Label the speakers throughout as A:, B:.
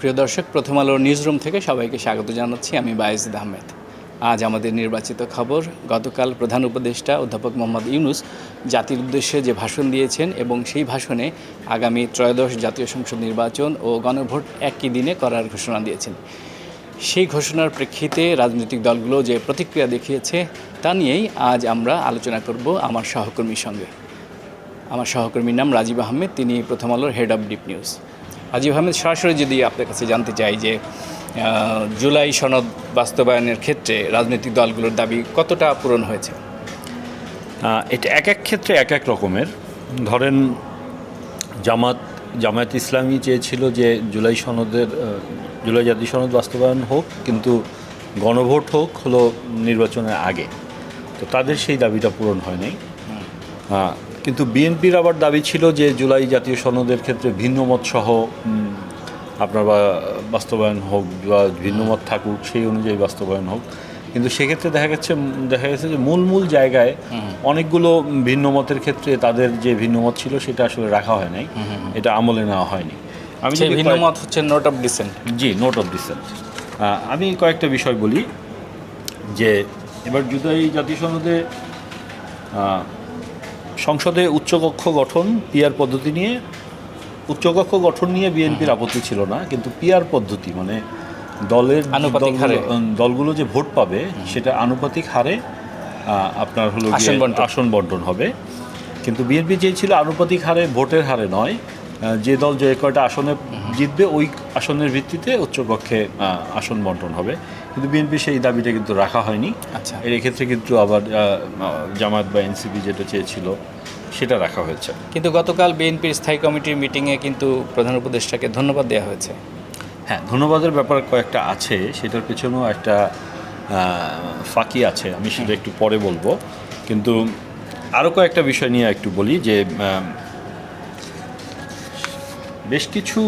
A: প্রিয় দর্শক, প্রথম আলো নিউজরুম থেকে সবাইকে স্বাগত জানাচ্ছি আমি বায়েজিদ আহমেদ। আজ আমাদের নির্বাচিত খবর, গতকাল প্রধান উপদেষ্টা অধ্যাপক মোহাম্মদ ইউনুস জাতির উদ্দেশ্যে যে ভাষণ দিয়েছেন এবং সেই ভাষণে আগামী ত্রয়োদশ জাতীয় সংসদ নির্বাচন ও গণভোট একই দিনে করার ঘোষণা দিয়েছেন। সেই ঘোষণার প্রেক্ষিতে রাজনৈতিক দলগুলো যে প্রতিক্রিয়া দেখিয়েছে তা নিয়েই আজ আমরা আলোচনা করব আমার সহকর্মীর সঙ্গে। আমার সহকর্মীর নাম রাজীব আহমেদ, তিনি প্রথম আলোর head of deep news Rajib Ahmed সরাসরি যদি আপনার কাছে জানতে চাই যে জুলাই সনদ বাস্তবায়নের ক্ষেত্রে রাজনৈতিক দলগুলোর দাবি কতটা পূরণ হয়েছে?
B: এটা এক এক ক্ষেত্রে এক এক রকমের। ধরেন জামাত জামায়াত ইসলামী চেয়েছিল যে জুলাই সনদের জুলাই জাতীয় সনদ বাস্তবায়ন হোক কিন্তু গণভোট হোক হলো নির্বাচনের আগে। তো তাদের সেই দাবিটা পূরণ হয় নাই। কিন্তু বিএনপির আবার দাবি ছিল যে জুলাই জাতীয় সনদের ক্ষেত্রে ভিন্নমত সহ আপনার বা বাস্তবায়ন হোক বা ভিন্নমত থাকুক সেই অনুযায়ী বাস্তবায়ন হোক। কিন্তু সেক্ষেত্রে দেখা গেছে দেখা গেছে যে মূল মূল জায়গায় অনেকগুলো ভিন্ন মতের ক্ষেত্রে তাদের যে ভিন্ন মত ছিল সেটা আসলে রাখা হয় নাই। এটা আমলে নেওয়া হয়নি। আমি
A: সেই ভিন্ন মত হচ্ছে নোট অফ ডিসেন্ট
B: জি নোট অফ ডিসেন্ট আমি কয়েকটা বিষয় বলি যে এবার জুদাই জাতীয় সনদে আহ, সংসদে উচ্চকক্ষ গঠন পিয়ার পদ্ধতি নিয়ে উচ্চকক্ষ গঠন নিয়ে বিএনপির আপত্তি ছিল না কিন্তু পিয়ার পদ্ধতি মানে দলের
A: আনুপাতিক
B: দলগুলো-
A: হারে।
B: দলগুলো যে ভোট পাবে সেটা আনুপাতিক হারে আপনার হলো
A: আসন বন্টন।
B: হবে। কিন্তু বিএনপি চেয়েছিল আনুপাতিক হারে ভোটের হারে নয় যে দল যে কয়টা আসনে জিতবে ওই আসনের ভিত্তিতে উচ্চকক্ষে আসন বন্টন হবে। কিন্তু বিএনপি সেই দাবিটা কিন্তু রাখা হয়নি।
A: আচ্ছা।
B: এর এক্ষেত্রে কিন্তু আবার জামাত বা এনসিপি যেটা চেয়েছিল সেটা রাখা হয়েছে।
A: কিন্তু গতকাল বিএনপির স্থায়ী কমিটির মিটিংয়ে কিন্তু প্রধান উপদেষ্টাকে ধন্যবাদ দেওয়া হয়েছে।
B: হ্যাঁ ধন্যবাদের ব্যাপার কয়েকটা আছে সেটার পেছনেও একটা ফাঁকি আছে আমি সেটা একটু পরে বলব। কিন্তু আরও কয়েকটা বিষয় নিয়ে একটু বলি যে বেশ কিছু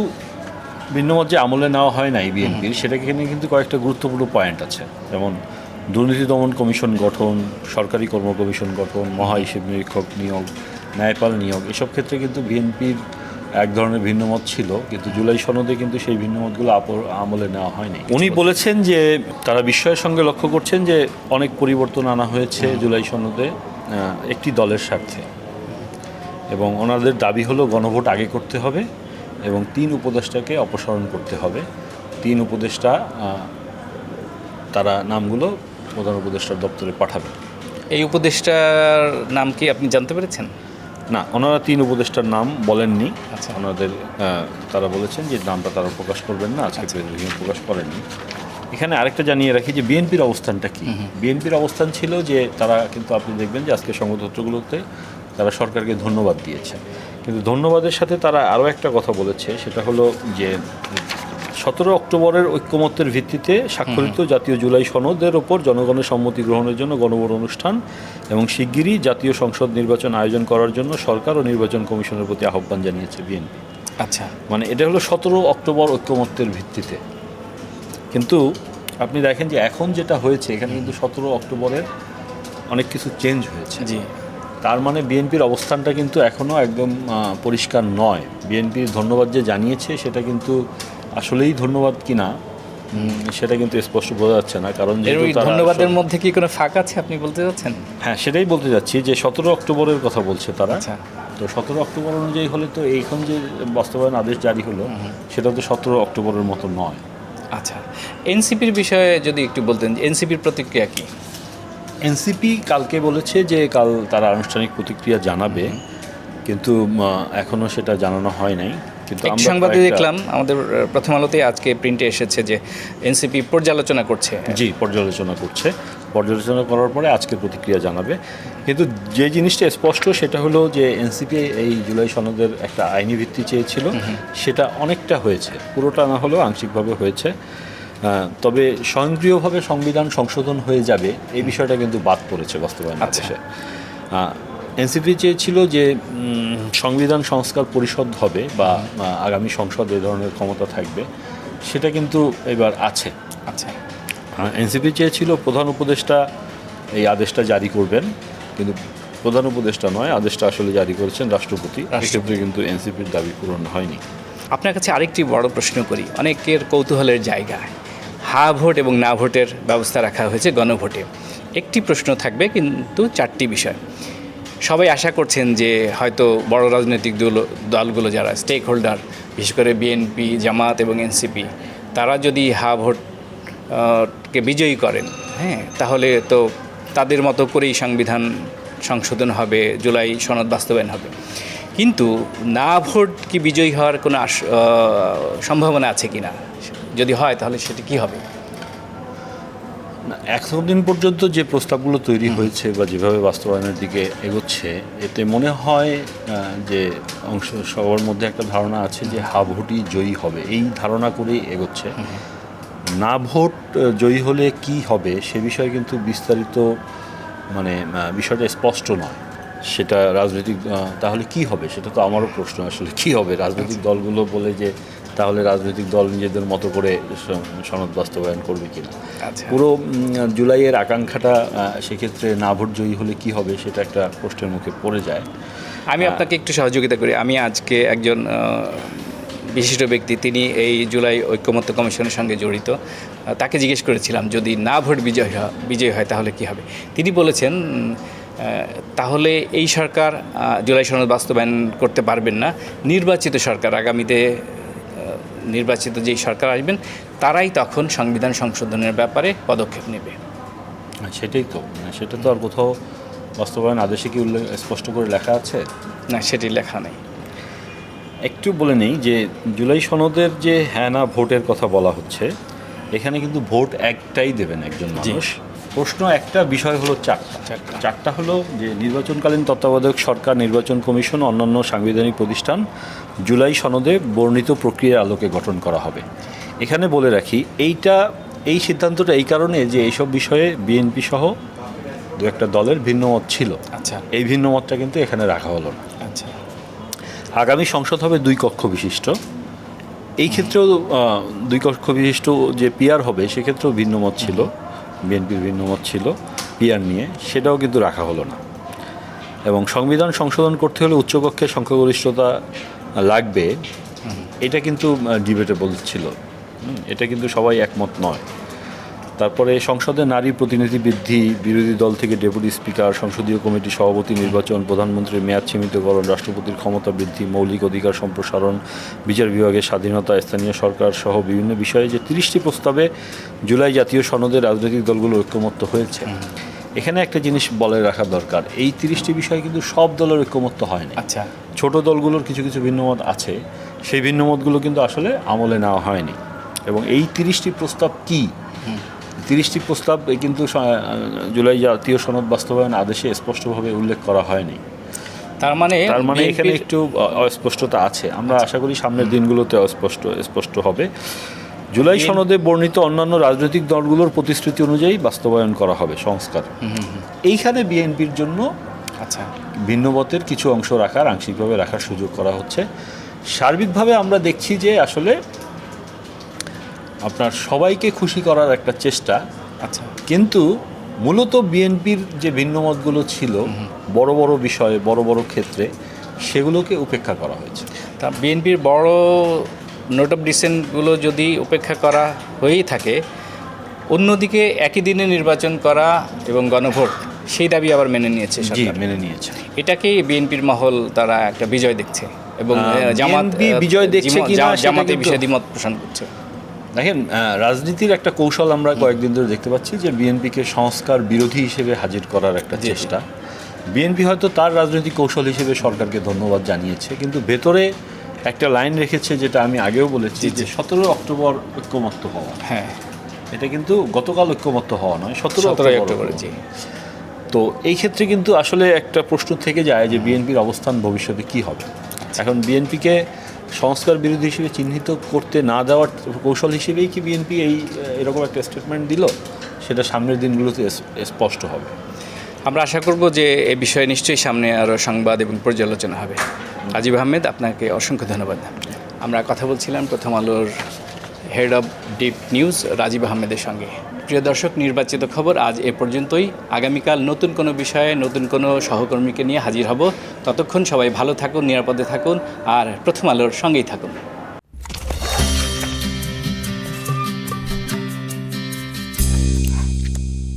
B: ভিন্নমত যে আমলে নেওয়া হয় নাই বিএনপির সেটাকে নিয়ে কিন্তু কয়েকটা গুরুত্বপূর্ণ পয়েন্ট আছে। যেমন দুর্নীতি দমন কমিশন গঠন সরকারি কর্ম কমিশন গঠন মহা হিসেব নিরীক্ষক নিয়োগ ন্যায়পাল নিয়োগ এসব ক্ষেত্রে কিন্তু বিএনপির এক ধরনের ভিন্নমত ছিল কিন্তু জুলাই সনদে কিন্তু সেই ভিন্নমতগুলো আপর আমলে নেওয়া হয়নি। উনি বলেছেন যে তারা বিস্ময়ের সঙ্গে লক্ষ্য করছেন যে অনেক পরিবর্তন আনা হয়েছে জুলাই সনদে একটি দলের স্বার্থে। এবং ওনাদের দাবি হলো গণভোট আগে করতে হবে এবং তিন উপদেষ্টাকে অপসারণ করতে হবে। তিন উপদেষ্টা তারা নামগুলো প্রধান উপদেষ্টার দপ্তরে পাঠাবে।
A: এই উপদেষ্টার নাম কি আপনি জানতে পেরেছেন?
B: না ওনারা তিন উপদেষ্টার নাম বলেননি।
A: আচ্ছা।
B: ওনাদের তারা বলেছেন যে নামটা তারা প্রকাশ করবেন না আজকে প্রকাশ করেননি এখানে আরেকটা জানিয়ে রাখি যে বিএনপির অবস্থানটা কি? বিএনপির অবস্থান ছিল যে তারা কিন্তু আপনি দেখবেন যে আজকে সংবাদপত্রগুলোতে তারা সরকারকে ধন্যবাদ দিয়েছে। কিন্তু ধন্যবাদের সাথে তারা আরও একটা কথা বলেছে সেটা হলো যে সতেরো অক্টোবরের ঐক্যমত্যের ভিত্তিতে স্বাক্ষরিত জাতীয় জুলাই সনদের ওপর জনগণের সম্মতি গ্রহণের জন্য গণভোট অনুষ্ঠান এবং শিগগিরই জাতীয় সংসদ নির্বাচন আয়োজন করার জন্য সরকার ও নির্বাচন কমিশনের প্রতি আহ্বান জানিয়েছে বিএনপি।
A: আচ্ছা।
B: মানে এটা হলো সতেরো অক্টোবর ঐক্যমত্যের ভিত্তিতে। কিন্তু আপনি দেখেন যে এখন যেটা হয়েছে এখানে কিন্তু সতেরো অক্টোবরের অনেক কিছু চেঞ্জ হয়েছে।
A: জি।
B: তার মানে বিএনপির অবস্থানটা কিন্তু এখনও একদম পরিষ্কার নয়। বিএনপির ধন্যবাদ যে জানিয়েছে সেটা কিন্তু আসলেই ধন্যবাদ কিনা উম, সেটা কিন্তু স্পষ্ট বোঝা যাচ্ছে না কারণ
A: ধন্যবাদের মধ্যে কি কোনো ফাঁক আছে আপনি বলতে চাচ্ছেন
B: হ্যাঁ সেটাই বলতে যাচ্ছি যে সতেরো অক্টোবরের কথা বলছে তারা।
A: আচ্ছা।
B: তো সতেরো অক্টোবর অনুযায়ী হলে তো এইখন যে বাস্তবায়ন আদেশ জারি হলো সেটা তো সতেরো অক্টোবরের মতো নয়।
A: আচ্ছা। এনসিপির বিষয়ে যদি একটু বলতেন এনসিপির প্রতিক্রিয়া কি?
B: এনসিপি কালকে বলেছে যে কাল তারা আনুষ্ঠানিক প্রতিক্রিয়া জানাবে কিন্তু এখনও সেটা জানানো হয় নাই। কিন্তু
A: এক
B: আমরা
A: সংবাদে দেখলাম আমাদের প্রথম আলোতে আজকে প্রিন্টে এসেছে যে এনসিপি পর্যালোচনা করছে।
B: জি পর্যালোচনা করছে। পর্যালোচনা করার পরে আজকে প্রতিক্রিয়া জানাবে। কিন্তু যে জিনিসটা স্পষ্ট সেটা হলো যে এনসিপি এই জুলাই সনদের একটা আইনি ভিত্তি চেয়েছিল। সেটা অনেকটা হয়েছে। পুরোটা না হলেও আংশিকভাবে হয়েছে। তবে স্বয়ংক্রিয়ভাবে সংবিধান সংশোধন হয়ে যাবে এই বিষয়টা কিন্তু বাদ পড়েছে বাস্তবায়ন
A: আচ্ছা।
B: আদেশে এনসিপি চেয়েছিল যে সংবিধান সংস্কার পরিষদ হবে বা আগামী সংসদ এই ধরনের ক্ষমতা থাকবে সেটা কিন্তু এবার আছে।
A: আচ্ছা।
B: এনসিপি চেয়েছিল প্রধান উপদেষ্টা এই আদেশটা জারি করবেন কিন্তু প্রধান উপদেষ্টা নয় আদেশটা আসলে জারি করেছেন রাষ্ট্রপতি
A: রাষ্ট্রপতি।
B: কিন্তু এনসিপির দাবি পূরণ হয়নি।
A: আপনার কাছে আরেকটি বড় প্রশ্ন করি অনেকের কৌতূহলের জায়গা। হা ভোট এবং না ভোটের ব্যবস্থা রাখা হয়েছে গণভোটে। একটি প্রশ্ন থাকবে কিন্তু চারটি বিষয়। সবাই আশা করছেন যে হয়তো বড় রাজনৈতিক দল দলগুলো যারা স্টেক হোল্ডার বিশেষ করে বিএনপি জামাত এবং এনসিপি তারা যদি হা ভোট আহ, কে বিজয়ী করেন হ্যাঁ তাহলে তো তাদের মতো করেই সংবিধান সংশোধন হবে জুলাই সনদ বাস্তবায়ন হবে। কিন্তু না ভোট কি বিজয়ী হওয়ার কোনো সম্ভাবনা আছে কি না যদি হয় তাহলে সেটি কি হবে?
B: না, দিন পর্যন্ত যে প্রস্তাবগুলো তৈরি হয়েছে বা যেভাবে বাস্তবায়নের দিকে এগোচ্ছে এতে মনে হয় যে অংশ সবার মধ্যে একটা ধারণা আছে যে হা ভোটই জয়ী হবে। এই ধারণা করেই এগোচ্ছে। না ভোট জয়ী হলে কি হবে সে বিষয়ে কিন্তু বিস্তারিত মানে বিষয়টা স্পষ্ট নয়। সেটা রাজনৈতিক তাহলে কি হবে সেটা তো আমারও প্রশ্ন আসলে কি হবে? রাজনৈতিক দলগুলো বলে যে তাহলে রাজনৈতিক দল নিজেদের মতো করে সনদ বাস্তবায়ন করবে কিনা।
A: আচ্ছা।
B: পুরো জুলাইয়ের আকাঙ্ক্ষাটা সেক্ষেত্রে না ভোট জয়ী হলে কি হবে সেটা একটা প্রশ্নের মুখে পড়ে যায়।
A: আমি আপনাকে একটু সহযোগিতা করি। আমি আজকে একজন বিশিষ্ট ব্যক্তি তিনি এই জুলাই ঐক্যমত্য কমিশনের সঙ্গে জড়িত। তাকে জিজ্ঞেস করেছিলাম যদি না ভোট বিজয় হয় বিজয় হয় তাহলে কি হবে? তিনি বলেছেন তাহলে এই সরকার জুলাই সনদ বাস্তবায়ন করতে পারবেন না। নির্বাচিত সরকার আগামীতে নির্বাচিত যেই সরকার আসবেন তারাই তখন সংবিধান সংশোধনের ব্যাপারে পদক্ষেপ নেবে।
B: হ্যাঁ, সেটাই তো। মানে সেটা তো আর কোথাও বাস্তবায়ন আদেশে কি উল্লেখ স্পষ্ট করে লেখা আছে?
A: না সেটি লেখা নেই।
B: একটু বলে নেই যে জুলাই সনদের যে হ্যাঁ না ভোটের কথা বলা হচ্ছে এখানে কিন্তু ভোট একটাই দেবেন একজন মানুষ। প্রশ্ন একটা বিষয় হলো চারটা।
A: চারটা।
B: হলো যে নির্বাচনকালীন তত্ত্বাবধায়ক সরকার নির্বাচন কমিশন অন্যান্য সাংবিধানিক প্রতিষ্ঠান জুলাই সনদে বর্ণিত প্রক্রিয়ার আলোকে গঠন করা হবে। এখানে বলে রাখি এইটা এই সিদ্ধান্তটা এই কারণে যে এইসব বিষয়ে বিএনপি সহ দু একটা দলের ভিন্ন মত ছিল।
A: আচ্ছা।
B: এই ভিন্ন মতটা কিন্তু এখানে রাখা হলো না।
A: আচ্ছা।
B: আগামী সংসদ হবে দুই কক্ষ বিশিষ্ট। এই ক্ষেত্রেও দুই কক্ষ বিশিষ্ট যে পিয়ার হবে সেক্ষেত্রেও ভিন্ন মত ছিল। বিএনপির বিভিন্ন মত ছিল পিয়ার নিয়ে সেটাও কিন্তু রাখা হলো না। এবং সংবিধান সংশোধন করতে হলে উচ্চকক্ষে সংখ্যাগরিষ্ঠতা লাগবে এটা কিন্তু ডিবেটেবল ছিল। এটা কিন্তু সবাই একমত নয়। তারপরে সংসদে নারী প্রতিনিধি বৃদ্ধি বিরোধী দল থেকে ডেপুটি স্পিকার সংসদীয় কমিটি সভাপতি নির্বাচন প্রধানমন্ত্রীর মেয়াদ সীমিতকরণ রাষ্ট্রপতির ক্ষমতা বৃদ্ধি মৌলিক অধিকার সম্প্রসারণ বিচার বিভাগের স্বাধীনতা স্থানীয় সরকার সহ বিভিন্ন বিষয়ে যে তিরিশটি প্রস্তাবে জুলাই জাতীয় সনদে রাজনৈতিক দলগুলো ঐক্যমত্য হয়েছে। এখানে একটা জিনিস বলে রাখা দরকার এই তিরিশটি বিষয়ে কিন্তু সব দলের ঐক্যমত্য হয়নি।
A: আচ্ছা।
B: ছোট দলগুলোর কিছু কিছু ভিন্নমত আছে সেই ভিন্নমতগুলো কিন্তু আসলে আমলে নেওয়া হয়নি। এবং এই তিরিশটি প্রস্তাব কি? তিরিশটি প্রস্তাব কিন্তু জুলাই জাতীয় সনদ বাস্তবায়ন আদেশে স্পষ্টভাবে উল্লেখ করা হয়নি।
A: তার মানে
B: তার মানে এখানে একটু অস্পষ্টতা আছে। আমরা আশা করি সামনের দিনগুলোতে অস্পষ্ট স্পষ্ট হবে। জুলাই সনদে বর্ণিত অন্যান্য রাজনৈতিক দলগুলোর প্রতিশ্রুতি অনুযায়ী বাস্তবায়ন করা হবে সংস্কার। এইখানে বিএনপির জন্য
A: আচ্ছা।
B: ভিন্নমতের কিছু অংশ রাখার আংশিকভাবে রাখার সুযোগ করা হচ্ছে। সার্বিকভাবে আমরা দেখছি যে আসলে আপনার সবাইকে খুশি করার একটা চেষ্টা।
A: আচ্ছা।
B: কিন্তু মূলত বিএনপির যে ভিন্নমতগুলো ছিল বড় বড় বিষয়ে বড় বড় ক্ষেত্রে সেগুলোকে উপেক্ষা করা হয়েছে।
A: তা বিএনপির বড় নোট অফ ডিসেন্টগুলো যদি উপেক্ষা করা হয়েই থাকে অন্যদিকে একই দিনে নির্বাচন করা এবং গণভোট সেই দাবি আবার মেনে নিয়েছে সরকার।
B: মেনে নিয়েছে।
A: এটাকেই বিএনপির মহল তারা একটা বিজয় দেখছে এবং জামাত
B: বিজয় দেখছে
A: জামাতে বিষয়ে দ্বিমত পোষণ করছে।
B: দেখেন রাজনীতির একটা কৌশল আমরা কয়েকদিন ধরে দেখতে পাচ্ছি যে বিএনপিকে সংস্কার বিরোধী হিসেবে হাজির করার একটা। চেষ্টা। বিএনপি হয়তো তার রাজনৈতিক কৌশল হিসেবে সরকারকে ধন্যবাদ জানিয়েছে কিন্তু ভেতরে একটা লাইন রেখেছে যেটা আমি আগেও বলেছি। যে সতেরো অক্টোবর ঐক্যমত্য হওয়া।
A: হ্যাঁ।
B: এটা কিন্তু গতকাল ঐক্যমত্য হওয়া নয় সতেরো অক্টোবরে তো এই ক্ষেত্রে কিন্তু আসলে একটা প্রশ্ন থেকে যায় যে বিএনপির অবস্থান ভবিষ্যতে কি হবে? এখন বিএনপিকে সংস্কার বিরোধী হিসেবে চিহ্নিত করতে না দেওয়ার কৌশল হিসেবেই কি বিএনপি এই এরকম একটা স্টেটমেন্ট দিল? সেটা সামনের দিনগুলোতে স্পষ্ট হবে।
A: আমরা আশা করব যে এ বিষয়ে নিশ্চয়ই সামনে আরও সংবাদ এবং পর্যালোচনা হবে। রাজীব আহমেদ, আপনাকে অসংখ্য ধন্যবাদ। আমরা কথা বলছিলাম প্রথম আলোর head of deep news Rajib আহমেদের সঙ্গে। প্রিয় দর্শক, নির্বাচিত খবর আজ এ পর্যন্তই। আগামীকাল নতুন কোনো বিষয়ে নতুন কোনো সহকর্মীকে নিয়ে হাজির হব। ততক্ষণ সবাই ভালো থাকুন, নিরাপদে থাকুন, আর প্রথম আলোর সঙ্গেই থাকুন।